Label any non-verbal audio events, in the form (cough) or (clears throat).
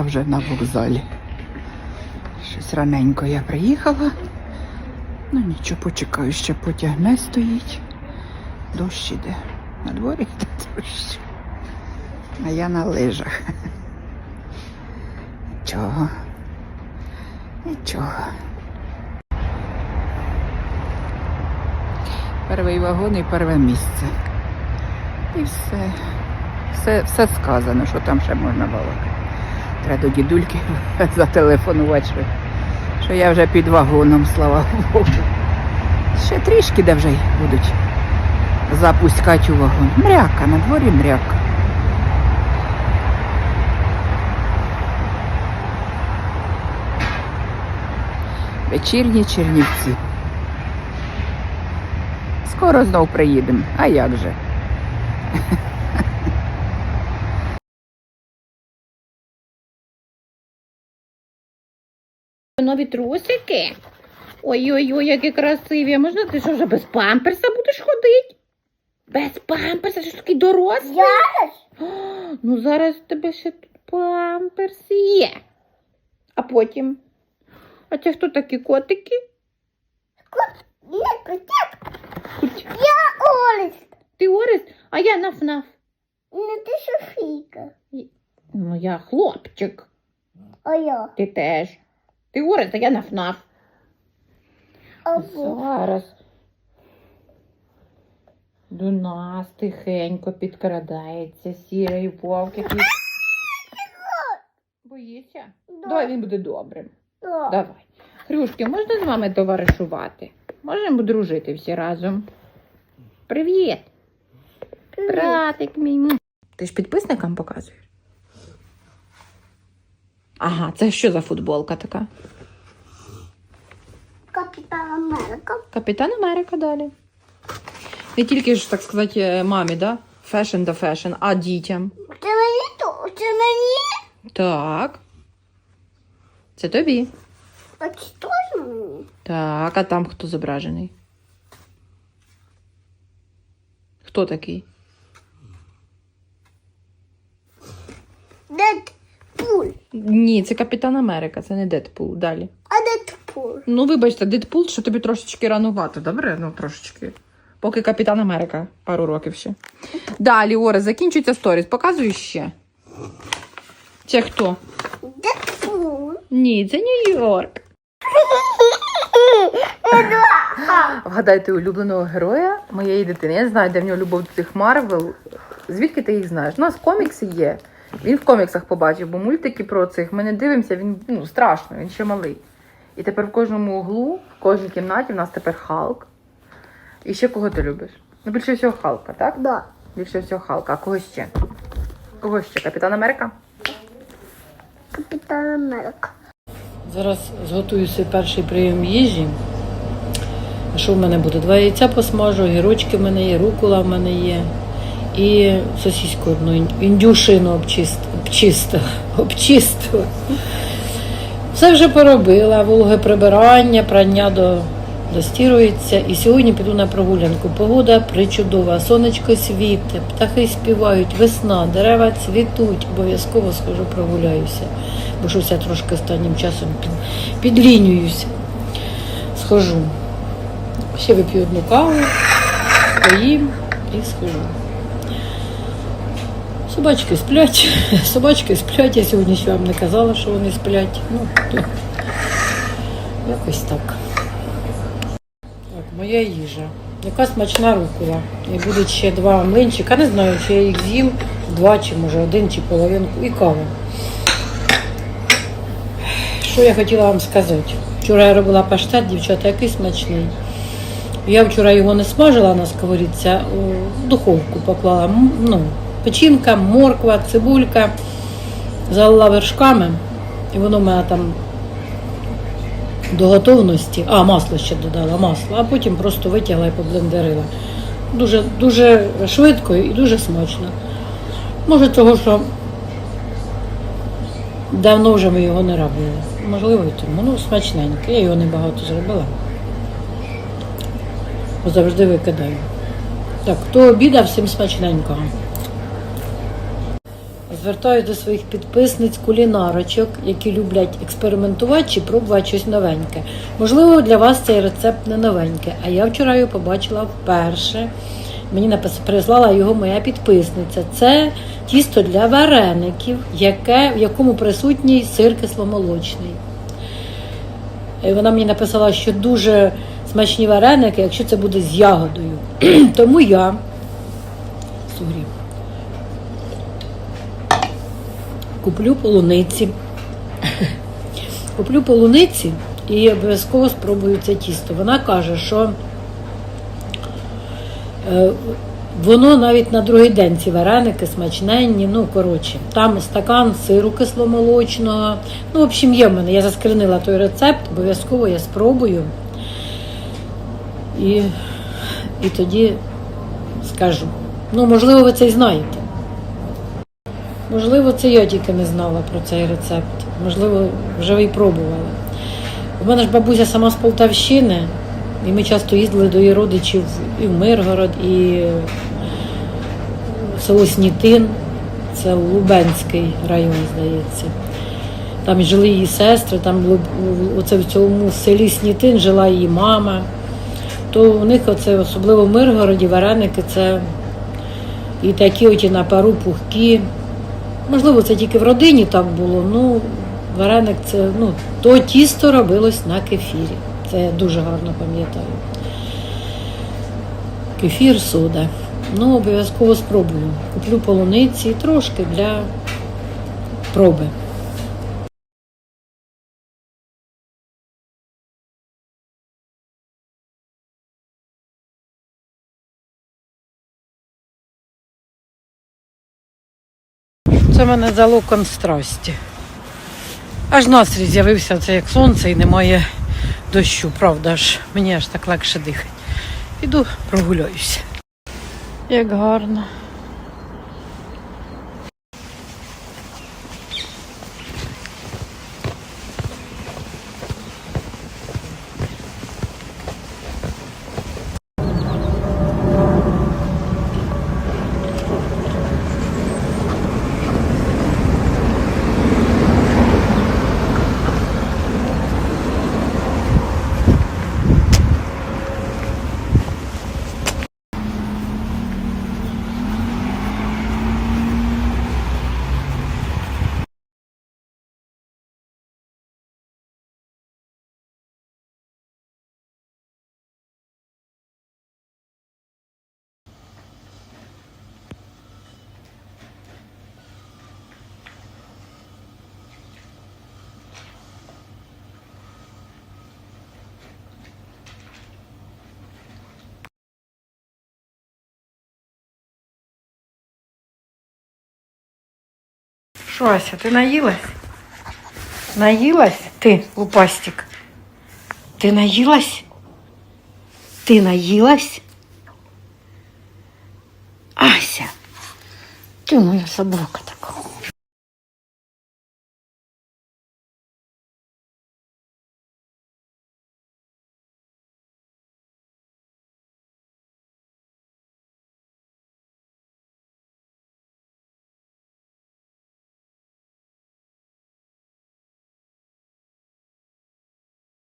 Вже на вокзалі. Щось раненько я приїхала. Ну нічого, почекаю, ще потяг не стоїть. Дощ іде. На дворі йде дощ. А я на лижах. Нічого. Нічого. Перший вагон і перше місце. І все. Все, все сказано, що там ще можна балакати. Треба до дідульки (laughs) зателефонувати, що, я вже під вагоном, слава Богу. Ще трішки де вже будуть запускати у вагон. Мряка, на дворі мряка. Вечірні Чернівці. Скоро знов приїдемо. А як же? Нові трусики. Ой-ой-ой, які красиві. Можна ти що вже без памперса будеш ходити? Без памперса, ти ж такий дорослий. Я? О, Ну зараз в тебе ще тут памперс є. А потім. А це хто такі котики? Я котяк. Куть. Я Олест. Ти Орест, а я наф-наф. Ну ти Софійка. Ну я хлопчик. А я. Ти теж. Ти Орест, а я наф-наф. Або. Зараз. До нас тихенько підкрадається сірий вовк. який- Боїшся? Давай він буде добрим. Давай. Хрюшки, можна з вами товаришувати? Можемо дружити всі разом. Привіт! Братик мій. Ти ж підписникам показуєш? Ага, це що за футболка така? Капітан Америка. Капітан Америка далі. Не тільки ж, так сказати, е, мамі, да? Фешн до фешн, а дітям. Це мені то, це мені. Так. Це тобі. А це теж мені. Так, а там хто зображений? Хто такий? Дедпул. Ні, це Капітан Америка, це не Дедпул. Далі. А Дедпул. Ну, вибачте, Дедпул, що тобі трошечки ранувато, добре? Ну, трошечки. Поки Капітан Америка пару років ще. Далі, Оре, закінчується сторіс. Показуй ще. Це хто? Дедпул. Ні, це Нью-Йорк. Вгадайте улюбленого героя моєї дитини. Я не знаю, де в нього любов до цих Марвел. Звідки ти їх знаєш? У нас комікси є. Він в коміксах побачив, бо мультики про цих ми не дивимося, він ну, страшно, він ще малий. І тепер в кожному углу, в кожній кімнаті в нас тепер Халк. І ще кого ти любиш? Ну, більше всього Халка, так? Да. Більше всього Халка. А кого ще? Кого ще? Капітан Америка? Капітан Америка. Зараз зготую свій перший прийом їжі. А Що в мене буде? Два яйця посмажу, гірочки в мене є, рукола в мене є. І сосиську одну індюшину обчистила. обчистила. (laughs) Все вже поробила, вологе прибирання, прання до, достірується. І сьогодні піду на прогулянку. Погода причудова, сонечко світе, птахи співають, весна, дерева цвітуть. Обов'язково схожу прогуляюся. Бо щось я трошки останнім часом під, підлінююся. Схожу. Ще вип'ю одну каву, поїм і схожу. Собачки сплять, (laughs) собачки сплять. Я сьогодні ще вам не казала, що вони сплять. Ну, то якось так. Так, моя їжа. Яка смачна рукола. І буде ще два млинчика. Не знаю, чи я їх з'їм, два, чи може один, чи половинку, і кава. Що я хотіла вам сказати? Вчора я робила паштет, дівчата, який смачний. Я вчора його не смажила на сковорідці, а у духовку поклала. Ну, печінка, морква, цибулька, залила вершками, і воно в мене там до готовності. А, масло ще додала, масло, а потім просто витягла і поблендерила. Дуже, дуже швидко і дуже смачно. Може, того, що давно вже ми його не робили. Можливо, і тому. Ну, смачненьке. Я його небагато зробила. Завжди викидаю. Так, хто обідав, всім смачненького. Звертаюся до своїх підписниць кулінарочок, які люблять експериментувати чи пробувати щось новеньке. Можливо, для вас цей рецепт не новенький, а я вчора його побачила вперше. Мені прислала його моя підписниця. Це тісто для вареників, яке... в якому присутній сир кисломолочний. І Вона мені написала, що дуже смачні вареники, якщо це буде з ягодою. (clears throat) Тому я Сорі. Куплю полуниці. Куплю полуниці і обов'язково спробую це тісто. Вона каже, що е, воно навіть на другий день ці вареники смачненні, ну коротше, там стакан сиру кисломолочного. Ну, в общем, є в мене. Я заскринила той рецепт, обов'язково я спробую. І, і тоді скажу. Ну, можливо, ви це і знаєте. Можливо, це я тільки не знала про цей рецепт. Можливо, вже ви й пробували. У мене ж бабуся сама з Полтавщини, і ми часто їздили до її родичів і в Миргород, і в село Снітин, це Лубенський район, здається. Там жили її сестри, там було оце в цьому селі Снітин жила її мама. То у них оце, особливо в Миргороді, вареники це і такі оті на пару пухкі. Можливо, це тільки в родині так було. Ну, вареник це ну, то тісто робилось на кефірі. Це я дуже гарно пам'ятаю. Кефір, сода. Ну, обов'язково спробую. Куплю полуниці трошки для проби. Це в мене залокон страсті. Аж настрій з'явився це як сонце і немає дощу, правда ж. Мені аж так легше дихати. Іду прогуляюся. Як гарно. Що, Ася, ти наїлась? Наїлась? Ти, лупастик? Ти наїлась? Ти наїлась? Ася, ти моя собака така.